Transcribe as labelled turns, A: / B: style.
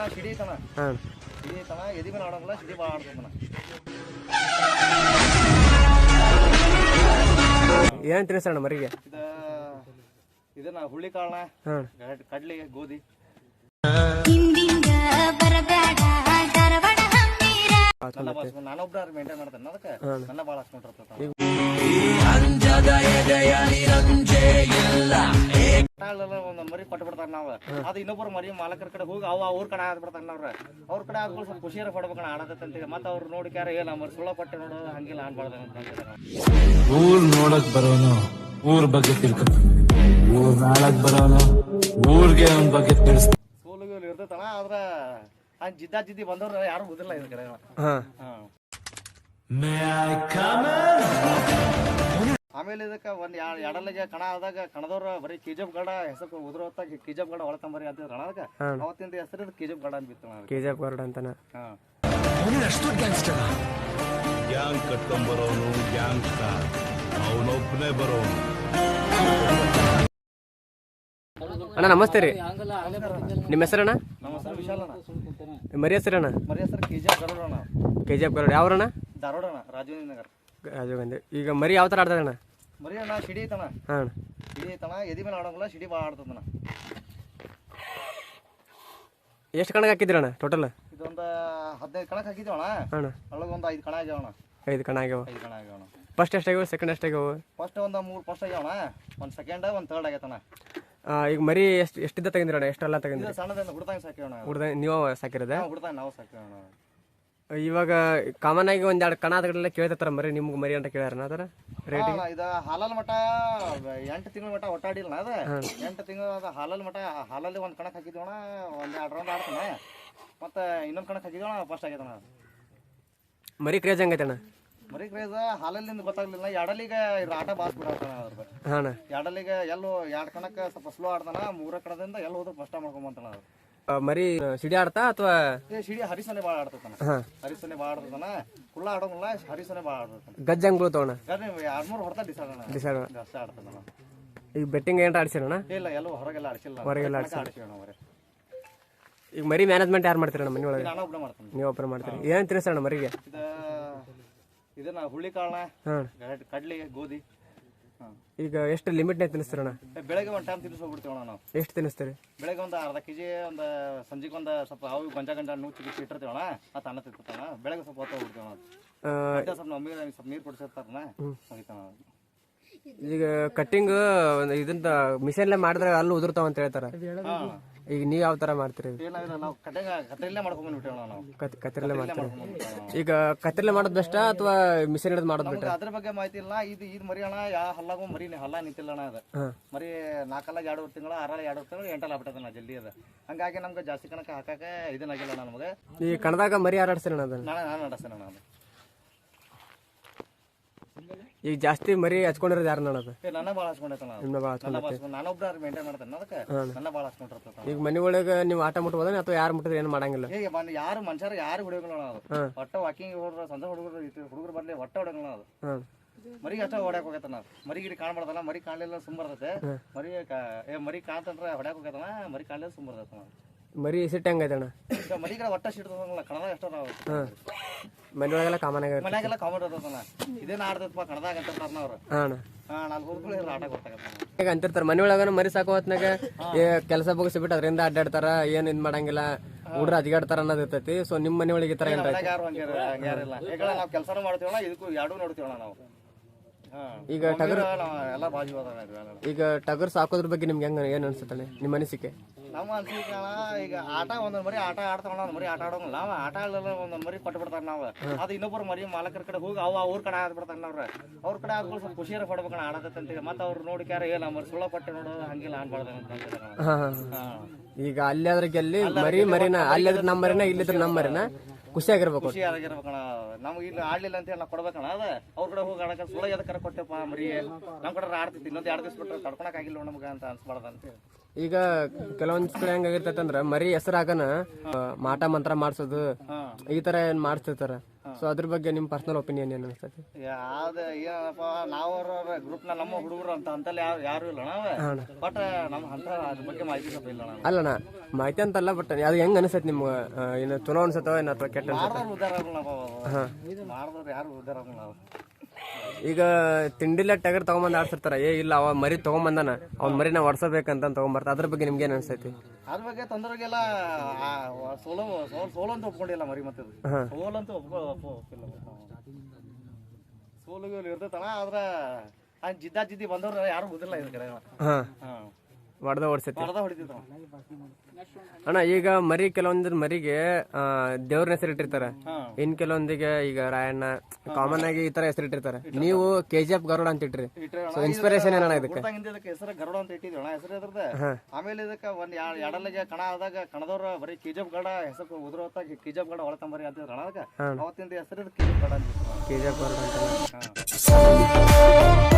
A: ಅಣ್ಣ ಸಿಡಿ ಐತಣ
B: ಹಾಂ.
A: ಸಿಡಿ ಐತಣ ಎದಿ ಮೇಲೆ ಆಡೋಂಗಿಲ್ಲ ಸಿಡಿ ಭಾಳ ಆಡ್ತದಣ್ಣ
B: ಏನು ತಿನ್ನಿಸೋಣ ಮರಿಗೆ?
A: ಇದ ಇದನ್ನ ಹುಳ್ಳಿ ಕಾಳಣ
B: ಹಾಂ.
A: ಕಡ್ಲಿ ಗೋಧಿ. ನಾನೊಬ್ರ ಮೇಂಟೈನ್ ಮಾಡ್ತೇನೆ ಅದಕ್ಕೆ ನನ್ನ ಭಾಳ ಹಚ್ಕೊಂಡಿರ್ತದ ಮರಿ ಕೊಟ್ಟು ಬಿಡ್ತಾರ ನಾವ್ ಅದು ಇನ್ನೊಬ್ಬರು ಮರಿ ಮಾಲಕರ ಕಡೆ ಹೋಗಿ ಅವ ಅವ್ರ ಕಡೆ ಆದ್ ಬಿಡ್ತಾರ ನಾವ್ರ. ಅವ್ರ ಕಡೆ ಆದ್ಮೇಲೆ ಸ್ವಲ್ಪ ಖುಷಿಯಾರ ಪಡ್ಬೇಕಣ ಆಡತಂತ ಮತ್ತೆ ಅವ್ರು ನೋಡಿಕ್ಯಾರ ಏನ ಮರಿ ಸುಳ್ಳ ಪಟ್ಟೆ ನೋಡು ಹಂಗಿಲ್ಲ ಅನ್ಬಾರ್ದ ಅಂತ ಅಂತಿದಾರೆ.
C: ಊರ್ ನೋಡಕ್ ಬರೋನು ಊರ್ ಬಗ್ಗೆ ತಿಳ್ಕೊ. ಊರ್ ನಾಳಕ್ ಬರೋನು ಊರ್ಗೆ ಅವನ್ ಬಗ್ಗೆ ತಿಳಿಸ್
A: ಸೋಲು ಗೀಲು ಇರ್ತೈತಣ ಆದ್ರ ಹಂಗ್ ಜಿದ್ದ ಜಿದ್ದಿ ಬಂದವ್ರು ಯಾರು ಹೋದಿಲ್ಲ ಇದ್ರ ಕಡೆ.
B: ಹಾಂ.
A: ಹಾ. ಆಮೇಲೆ ಇದಕ್ಕೆ ಒಂದು ಎರಡು ಎಡಲಿಗೆ ಕಣ ಆದಾಗ ಕಣದವ್ರು ಬರೀ ಕೆಜಪ್ ಗಡ ಹೆಸರು ಉದ್ರ ಹೊತ್ತಾಗ ಕೆ ಗಡ ಒಳಕಂಬರಿ ಅಂತ ಅದಕ್ಕೆ ಅವತ್ತಿಂದ ಹೆಸರು ಕೆಜಪ್ ಗಡ ಅಂತ ಬಿತ್ತು
B: ಕೆ ಜಿ ಎಫ್ ಗಾರ್ಡ್ ಅಂತಾನೆ
D: ಗ್ಯಾಂಗ್ ಕಟ್ಕೊಂಬರೋನು ಗ್ಯಾಂಗ್ ಸ್ಟಾರ್ ಅವನೊಬ್ಬನೇ ಬರೋನು
B: ಅಣ್ಣ ನಮಸ್ತೆ ರೀ. ನಿಮ್ಮ ಹೆಸರಣ್ಣ?
A: ನಮ್ಮ ಹೆಸರು ವಿಶಾಲ್ ಅಣ್ಣ.
B: ಮರಿ ಹೆಸರಣ್ಣ
A: ಮರಿ ಹೆಸರು ಕೆಜಪ್ ಗರುಡ ಅಣ್ಣ
B: ಕೆ ಜಿ ಎಫ್ ಗಾರ್ಡ್. ಯಾವ್ರಣ್ಣ?
A: ಧಾರವಾಡ ಅಣ್ಣ ರಾಜೀವ್ ನಗರ್.
B: ರಾಜೀವ್ ಗಾಂಧಿ. ಈಗ ಮರಿ ಯಾವ ಥರ ಆಡ್ತದಣ್ಣ
A: ಮರಿ ಅಣ್ಣ ಸಿಡಿ ಐತಣ್ಣ.
B: ಹಾಂ.
A: ಸಿಡಿ ಐತಣ್ಣ ಎದಿ ಮೇಲೆ ಆಡೋಂಗಿಲ್ಲ ಸಿಡಿ ಭಾಳ ಆಡ್ತದಣ್ಣ
B: ಎಷ್ಟು ಕಣಕ್ಕೆ ಹಾಕಿದ್ರಣ್ಣ ಟೋಟಲ್
A: ಇದೊಂದು ಹದಿನೈದು ಕಣಕ್ ಹಾಕಿದ್ದೀವಣ್ಣ.
B: ಅಣ್ಣ.
A: ಒಳಗೆ ಒಂದು ಐದು ಕಣ ಆಗ್ಯಾವಣ್ಣ.
B: ಐದು ಕಣ ಆಗ್ಯಾವ.
A: ಐದು ಕಣ ಆಗ್ಯಾವಣ್ಣ.
B: ಫಸ್ಟ್ ಎಷ್ಟಾಗ್ಯಾವ ಸೆಕೆಂಡ್ ಎಷ್ಟಾಗ್ಯಾವ
A: ಫಸ್ಟ್ ಒಂದು ಮೂರು ಫಸ್ಟ್ ಆಗ್ಯಾವಣ್ಣ. ಒಂದು ಸೆಕೆಂಡ್ ಒಂದು ಥರ್ಡ್ ಆಗೈತಣ್ಣ
B: ಈಗ ಮರಿ ಎಷ್ಟು ಎಷ್ಟಿದ್ದ ತೆಗೆದ್ರಣ್ಣ? ಎಷ್ಟೆಲ್ಲ ತೆಗೆದ್ರಿ
A: ಸಣ್ಣದಿಂದ ಹುಡ್ದಂಗೆ ಅಣ್ಣ
B: ಹುಡ್ದ ನೀವು ಸಾಕಿರೋದೇ?
A: ಹುಡ್ದಂಗೆ ನಾವು ಸಾಕಿವಣ್ಣ
B: ಇವಾಗ ಕಾಮನ್ ಆಗಿ ಒಂದೆರಡು ಎರಡು ಕೇಳ್ತಾರ ಮರಿ ನಿಮ್ಗೆ ಮರಿ ಅಂತ ಕೇಳ್ಯಾರನ ಅದರ ರೇಟ್
A: ಇದು ಹಾಲಲ್ ಮಠ ಎಂಟು ತಿಂಗಳ ಮಠ ಒಟ್ಟಾಡಿಲ್ಲ ಅದ? ಎಂಟು ತಿಂಗಳ ಅದ ಹಾಲಲ್ ಮಠ ಹಾಲಲ್ಲಿ ಒಂದು ಕಣಕ್ ಹಾಕಿದ್ವಣ ಒಂದು ಎರಡು ರೌಂಡ್ ಆಡ್ತಾನೆ. ಮತ್ತೆ ಇನ್ನೊಂದು ಕಣಕ್ ಹಾಕಿದ್ವಣ ಫಸ್ಟ್ ಆಗೈತಣ
B: ಮರಿ ಕ್ರೇಜ್ ಹಂಗೈತಣ್ಣ
A: ಮರಿ ಕ್ರೇಜ್ ಹಾಲಲ್ಲಿಂದ ಗೊತ್ತಾಗ್ಲಿಲ್ಲ ಎಡಲಿಗೆ ಇದ್ರ ಆಟ ಬಾಸ್ ಬಿಡತ್ತಾನ ಅದ್ರ
B: ಹಾಂ
A: ಎಡಲಿಗೆ ಎಲ್ಲೋ ಎರಡು ಕಣಕ್ಕೆ ಸ್ವಲ್ಪ ಸ್ಲೋ ಆಡ್ತಾನ ಮೂರ ಕಣದಿಂದ ಎಲ್ಲ ಹೋದ್ರೆ ಫಸ್ಟ್ ಮಾಡ್ಕೊಂಬಂತಾನ ಅದು
B: ಮರಿ ಸಿಡಿ ಆಡ್ತಾ ಅಥವಾ?
A: ಏ ಸಿಡಿ ಹರಿಸನೆ ಭಾಳ ಆಡ್ತಾನ ಹರಿಸನೆ ಭಾಳ ಆಡ್ತಾನ ಕುಳ್ಳ ಆಡೋಂಗಿಲ್ಲ ಹರಿಸನೆ ಭಾಳ ಆಡ್ತಾನ
B: ಗಜ್ಜ
A: ಬೀಳ್ತಾವಣ ಎರಡ್ಮೂರು ಹೊಡ್ತಾ ಡಿಸೈಡ್ ಅಣ್ಣ
B: ಡಿಸೈಡ್
A: ಜಾಸ್ತಿ ಆಡ್ತಾನ
B: ಈಗ ಬೆಟ್ಟಿಂಗ್ ಏನ್ ಆಡ್ಸಿರೋಣ?
A: ಇಲ್ಲ ಎಲ್ಲ ಹೊರಗೆಲ್ಲ ಆಡಿಸಿಲ್ಲ.
B: ಹೊರಗೆಲ್ಲ
A: ಆಡಿಸಿ ಅವರೇ
B: ಈಗ ಮರಿ ಮ್ಯಾನೇಜ್ಮೆಂಟ್ ಯಾರು ಮಾಡ್ತೀರಣ್ಣ ಮನೆ ಒಳಗೆ
A: ನಾನು ಒಬ್ಬನೇ ಮಾಡ್ತೀನಿ.
B: ನೀವು ಒಬ್ಬರು ಮಾಡ್ತೀರಿ. ಏನ್ ತಿನ್ನಿಸೋಣ ಮರಿಗೆ?
A: ಇದ ಇದನ್ನ ಹುಳಿ ಕಾಳಣ
B: ಹಾಂ
A: ಕಡ್ಲಿ ಗೋಧಿ.
B: ಈಗ ಎಷ್ಟು ಲಿಮಿಟ್ನಾಗ ತಿನ್ನಿಸ್ತೀರಣ್ಣ?
A: ಬೆಳಗ್ಗೆ ಒಂದು ಟೈಮ್ ತಿನ್ನಿಸಿ ಹೋಗ್ಬಿಡ್ತೀವಣ್ಣ ನಾವು.
B: ಎಷ್ಟು ತಿನ್ನಿಸ್ತೀರಿ?
A: ಬೆಳಗ್ಗೆ ಒಂದು ಅರ್ಧ ಕೆಜಿ ಒಂದು ಸಂಜೆಗೆ ಒಂದು ಸ್ವಲ್ಪ ಅವು ಗಂಜ ಗಂಜ ನುಚ್ಚಿ ಅಣ್ಣ ಇಟ್ಟಿರ್ತೀವಣ್ಣ. ಅದು ಅನ್ನ ತಿಂತಾನ ಬೆಳಗ್ಗೆ ಸ್ವಲ್ಪ ಹೊತ್ತು ಹೋಗ್ಬಿಡ್ತೀವಣ್ಣ
B: ಆ,
A: ನಮ್ಮ ಸ್ವಲ್ಪ ನಮಗೆ ಸ್ವಲ್ಪ ನೀರು ಕುಡಿಸಿರ್ತಾರಣ್ಣ
B: ಈಗ ಕಟ್ಟಿಂಗ್ ಇದನ್ನ ಮಿಷಿನ್ಲೆ ಮಾಡಿದ್ರೆ ಅಲ್ಲಿ ಉದುರ್ತಾವ ಅಂತ ಹೇಳ್ತಾರ. ಈಗ ನೀವು ಯಾವ ತರ ಮಾಡ್ತೀರಿ?
A: ನಾವು ಕತ್ತರಿಲ್ಲೇ ನಾವು.
B: ಕತ್ ಕತ್ತರಿಲೆ ಮಾಡ್ತೀರಿ? ಈಗ ಕತ್ತರಿಲೆ ಮಾಡೋದು ಬೆಸ್ಟ ಅಥವಾ ಮಿಷನ್ ಹಿಡಿದು ಮಾಡೋದು
A: ನಮ್ಗೆ
B: ಬೆಟ್ಟ
A: ಅದ್ರ ಬಗ್ಗೆ ಮಾಹಿತಿ ಇಲ್ಲ. ಇದು ಇದು ಮರಿ ಅಣ್ಣ ಯಾ ಹಲ್ಲಾಗೂ ಮರಿ ಹಲ್ಲ ನಿಂತಿಲ್ಲ ಅಣ್ಣ ಅದು.
B: ಹಾಂ.
A: ಮರಿ ನಾಲ್ಕಲ್ಲ ಎರಡು ತಿಂಗಳ ಆರಲ್ಲ ಎರಡು ತಿಂಗಳು ಎಂಟಲ್ಲ ಆಗ್ಬಿಟ್ಟದ ಜಲ್ದಿ ಅದ. ಹಂಗಾಗಿ ನಮ್ಗೆ ಜಾಸ್ತಿ ಕಣಕ್ಕೆ ಹಾಕಕ್ಕೆ ಇದನ್ನಾಗಿಲ್ಲ ಅಣ್ಣ ನಮಗೆ.
B: ಈ ಕಣದಾಗ ಮರಿ ಯಾರು ಆಡಿಸ್ತೀರಣ್ಣ ಅದನ್ನ
A: ನಾನು ನಡೆಸ್ತೇನೆ ಅಣ್ಣ ಅದು.
B: ಈಗ ಜಾಸ್ತಿ ಮರಿ ಹಚ್ಕೊಂಡಿರೋದು ಯಾರು
A: ಏ ನನ್ನ ಭಾಳ ಹಚ್ಕೊಂಡೈತಣ್ಣ ಅದು.
B: ನಿಮ್ನ ಭಾಳ
A: ನನ್ನ ಭಾಳ ಹಚ್ಕೊಂಡು ನಾನೊಬ್ರ ಮೇಂಟೈನ್ ಮಾಡ್ತೇನೆ ಅದಕ್ಕೆ ನನ್ನ ಭಾಳ ಹಚ್ಕೊಂಡಿರ್ತೈತೆ
B: ಈಗ ಮನೆ ಒಳಗೆ ನೀವು ಆಟ ಮುಟ್ಬೋದ ಅಥವಾ ಯಾರು ಮುಟ್ಟಿದ್ರೆ ಏನು ಮಾಡಂಗಿಲ್ಲ?
A: ಈಗ ಬಂದು ಯಾರು ಮನುಷ್ಯರು ಯಾರು ಹುಡುಗಲ್ಲ ಅದು. ಒಟ್ಟ ವಾಕಿಂಗ್ ಹೊಡ್ರ ಸಂಜೆ ಹುಡುಗರು ಹುಡುಗರು ಬರ್ಲಿ ಒಟ್ಟ ಹೊಡಂಗಿಲ್ಲ ಅದು.
B: ಮರಿ
A: ಮರಿಗೆ ಅಷ್ಟ ಹೊಡ್ಯಾಕ ಹೋಗತ್ತನ. ಮರಿ ಗಿಡ ಕಾಣ್ಬಾರ್ದಲ್ಲ ಮರಿ ಕಾಣಲಿಲ್ಲ ಸುಮ್ ಬರ್ತೈತೆ. ಮರಿ ಏ ಮರಿ ಕಾಣ್ತಂದ್ರೆ ಹೊಡ್ಯಾಕ ಹೋಗತ್ತನ ಮರಿ ಕಾಣಲಿಲ್ಲ ಸುಮ್ ಬರ್ತೈತನ
B: ಮರಿ ಸಿಟ್ಟು ಹೆಂಗೈತಣ್ಣ?
A: ಐತಣ್ಣ ಮರಿಗಳ ಒಟ್ಟ ಸಿಡ್ತದಂಗಿಲ್ಲ ಕನ್ನಡ ಎಷ್ಟೋ ನಾವು
B: ಹಾಂ. ಮನೆ ಒಳಗೆಲ್ಲ ಕಾಮನ್ ಆಗ
A: ಮನ್ಯಾಗೆಲ್ಲ ಕಾಮನ್ ಇರ್ತದನ ಇದೇನ ಆಡ್ತೈತಪ್ಪ ಕಣದಾಗ ಅಂತಾರ ಅವ್ರು.
B: ಹಾಂ
A: ಹಾ ನಾಲ್ಕು ಹೋದ್ಗಳು ಎಲ್ಲ ಆಟ ಗೊತ್ತಾಗತ್ತ
B: ಈಗ ಅಂತಿರ್ತಾರೆ ಮನೆ ಒಳಗ ಮರಿ ಸಾಕೋ ಹೊತ್ನಾಗ ಕೆಲಸ ಕೆಲಸ ಬಗ್ಸಿಬಿಟ್ಟು ಅದರಿಂದ ಅಡ್ಡಾಡ್ತಾರ ಏನ್ ಇದ್ ಮಾಡಂಗಿಲ್ಲ ಹುಡ್ರ ಅದಿಗಾಡ್ತಾರ ಅನ್ನೋದು ಇರ್ತೈತಿ ಸೊ ನಿಮ್ಮ ಮನೆ ಒಳಗೆ ಈ ತರ ಕೆಲಸ
A: ಮನ್ಯಾಗ ಯಾರು ಹಂಗೆ ಹಂಗ್ಯಾರಿಲ್ಲ. ಈಗ ನಾವು ಕೆಲಸನೂ ಮಾಡ್ತೀವಣ್ಣ ಇದಕ್ಕೂ ಎರಡೂ ನೋಡ್ತೀವಣ್ಣ ನಾವು.
B: ಈಗ
A: ಟಗರ್ ಎಲ್ಲ ಬಾಜು
B: ಈಗ ಟಗರ್ ಸಾಕೋದ್ರ ಬಗ್ಗೆ ನಿಮ್ಗೆ ಹೆಂಗ ಏನ್ ಅನ್ಸುತ್ತೆ ನಿಮ್ಮ ಅನಿಸಿಕೆ?
A: ನಮ್ಮ ಅನ್ಸಿಕೆ ಅಣ್ಣ ಈಗ ಆಟ ಒಂದೊಂದ್ ಮರಿ ಆಟ ಆಡ್ತಾವ ಒಂದ್ ಮರಿ ಆಟ ಆಡೋಂಗಿಲ್ಲ. ಅವ ಆಟ ಆಡಲ್ಲ ಒಂದೊಂದ್ ಮರಿ ಕೊಟ್ಟು ಬಿಡ್ತಾರ ನಾವು. ಅದು ಇನ್ನೊಬ್ಬರು ಮರಿ ಮಾಲಕರ ಕಡೆ ಹೋಗಿ ಅವ ಅವ್ರ ಕಡೆ ಆದ್ ಬಿಡ್ತಾರ ಅವ್ರ ಅವ್ರ ಕಡೆ ಆದ್ಮೇಲೆ ಸ್ವಲ್ಪ ಖುಷಿಯಾರ ಪಡ್ಬೇಕಣ್ಣ ಆಡತಂತ ಮತ್ತ ಅವ್ರು ನೋಡಿಕ್ಯಾರ ಏ ನಮ್ಮ ಸುಳ್ಳ ಪಟ್ಟೆ ನೋಡೋದು ಹಂಗಿಲ್ಲ ಅನ್ಬಾರ್ದು ಅಂತ.
B: ಈಗ ಅಲ್ಲಿ ಅದ್ರ ಗೆಲ್ಲಿ ಮರಿ ಮರಿನ ಅಲ್ಲಿ ಅದ್ರ ನಮ್ಮ ಮರಿನ ಇಲ್ಲಿದ್ರ ನಮ್ಮ ಮರಿನ. ಖುಷಿಯಾಗಿರ್ಬೇಕು
A: ಖುಷಿ ಆಗಿರ್ಬೇಕಣ್ಣ. ನಮ್ಗೆ ಇಲ್ಲಿ ಆಡ್ಲಿಲ್ಲ ಅಂತ ಹೇಳಿ ನಾವು ಕೊಡ್ಬೇಕಣ್ಣ. ಅದ ಅವ್ರ ಕಡೆ ಹೋಗಿ ಆಡಕ ಸುಳ್ಳ ಎದಕ್ಕಾರ ಕೊಟ್ಟೆಪ್ಪ ಮರಿ? ನಮ್ ಕಡೆ ಆಡ್ತಿತ್ತು ಇನ್ನೊಂದು ಎರಡು ದಿವಸ ಬಿಟ್ಟರೆ ತಡ್ಕೊಳಕ್ ಆಗಿಲ್ಲ ನಮ್ಗೆ ಅಂತ ಅನ್ಸ್ಬಾರ್ದು ಅಂತ
B: ಈಗ ಕೆಲವೊಂದ್ ಕಡೆ ಹೆಂಗಾಗಿರ್ತೈತಂದ್ರ ಮರಿ ಹೆಸರಾಗನ ಮಾಟ ಮಂತ್ರ ಮಾಡ್ಸೋದು ಈ ತರ ಏನ್ ಮಾಡಿಸ್ತಿರ್ತಾರ? ಸೊ ಅದ್ರ ಬಗ್ಗೆ ನಿಮ್ಮ ಪರ್ಸನಲ್ ಒಪಿನಿಯನ್ ಏನು ಅನ್ಸ್ತೈತಿ?
A: ಯಾವ್ದು ಏನಪ್ಪ ನಾವು ಗ್ರೂಪ್ನ ನಮ್ಮ ಹುಡುಗರು ಅಂತ ಅಂತಲ್ಲಿ ಯಾರು ಯಾರು ಇಲ್ಲ ಬಟ್ ನಮ್ಮ ಅಂತ ಅದ್ರ ಬಗ್ಗೆ ಮಾಹಿತಿ ಸ್ವಲ್ಪ ಇಲ್ಲ ನಾವು.
B: ಅಲ್ಲಣ್ಣ ಮಾಹಿತಿ ಅಂತಲ್ಲ ಬಟ್ ಅದು ಹೆಂಗ್ ಅನ್ಸತ್ತ ನಿಮ್ಗ? ಇನ್ನು ಏನು ಚಲೋ ಅನ್ಸತ್ತೋ ಏನು ಅಥವಾ ಕೆಟ್ಟ ಅನ್ಸತ್ತ
A: ಮಾಡ್ದವ್ರು ಉದ್ದಾರ ಆಗಲ್ಲ ನಾವು ಮಾಡ್ದವ್ರು ಯಾರು ಉದ್ದಾರ ಆಗಲ್ಲ
B: ಈಗ ತಿಂಡಿಲ್ಲ ಟಗರ್ ತಗೊಂಬಂದ್ ಆಡ್ಸಿರ್ತಾರ. ಏ ಇಲ್ಲ ಅವ ಮರಿ ತಗೊಂಬಂದಾನ. ಅವ್ನ ಮರಿನ ಹೊಡ್ಸಬೇಕಂತ ತಗೊಂಬರ್ತ. ಅದ್ರ ಬಗ್ಗೆ ನಿಮ್ಗೆ ಏನ್ ಅನ್ಸೈತಿ?
A: ಅದ್ರ ಬಗ್ಗೆ ತೊಂದರೆಗೆಲ್ಲ ಸೋಲೋ ಸೋಲ್ ಅಂತ ಒಪ್ಕೊಂಡಿಲ್ಲ ಮರಿ ಮತ್ತೆ. ಸೋಲ್ ಅಂತ ಒಪ್ಕೊ ಒಪ್ಕೊ- ಒಪ್ಪಿಲ್ಲ ಸೋಲು ಇರ್ತೈತಣ ಆದ್ರ ಆ ಜಿದ್ದ ಜಿದ್ದಿ ಬಂದವ್ರ ಯಾರು ಗೊತ್ತಿಲ್ಲ ಇದ್ರ ಕಡೆ
B: ಹಾ. ಹೊಡೆದ ಓಡಿಸೈತಿ
A: ಹೊಡೆದ ಹೊಡಿತಿದ್ರು
B: ಅಣ್ಣ ಈಗ ಮರಿ ಕೆಲವೊಂದ್ ಮರಿಗೆ ದೇವ್ರ ಹೆಸರಿಟ್ಟಿರ್ತಾರೆ. ಹೆಸರು ಇಟ್ಟಿರ್ತಾರೆ
A: ಹಾ.
B: ಇನ್ ಕೆಲವೊಂದಿಗೆ ಈಗ ರಾಯಣ್ಣ ಕಾಮನ್ ಆಗಿ ಈ ತರ ಹೆಸರು ಇಟ್ಟಿರ್ತಾರೆ. ನೀವು ಕೆ ಜಿ ಎಫ್ ಗರುಡ ಅಂತ ಇಟ್ರಿ ಸೊ ಇನ್ಸ್ಪಿರೇಷನ್ ಏನಣ್ಣ ಇದಕ್ಕೆ?
A: ಇದಕ್ಕೆ ಹೆಸರು ಗರುಡ ಅಂತ ಇಟ್ಟಿದ್ವಿ ಅಣ್ಣ. ಹೆಸರು ಇದ್ರದ ಆಮೇಲೆ ಇದಕ್ಕೆ ಒಂದ್ ಎಡಲಿಗೆ ಕಣ ಆದಾಗ ಕಣದವ್ರ ಬರೀ ಕೆ ಜಿ ಎಫ್ ಗಡ ಹೆಸರು ಉದ್ರ ಜಿ ಎಫ್ ಗಡ ಒಳತಂಬರಿ ಅಂತಿದ್ರು ಅಣ್ಣ ಅವತ್ತಿಂದ ಹೆಸರು ಕಿಜಬ್ ಗಡ ಅಂತ
B: ಕೆ ಜಿ ಎಫ್ ಗರುಡ ಅಂತ.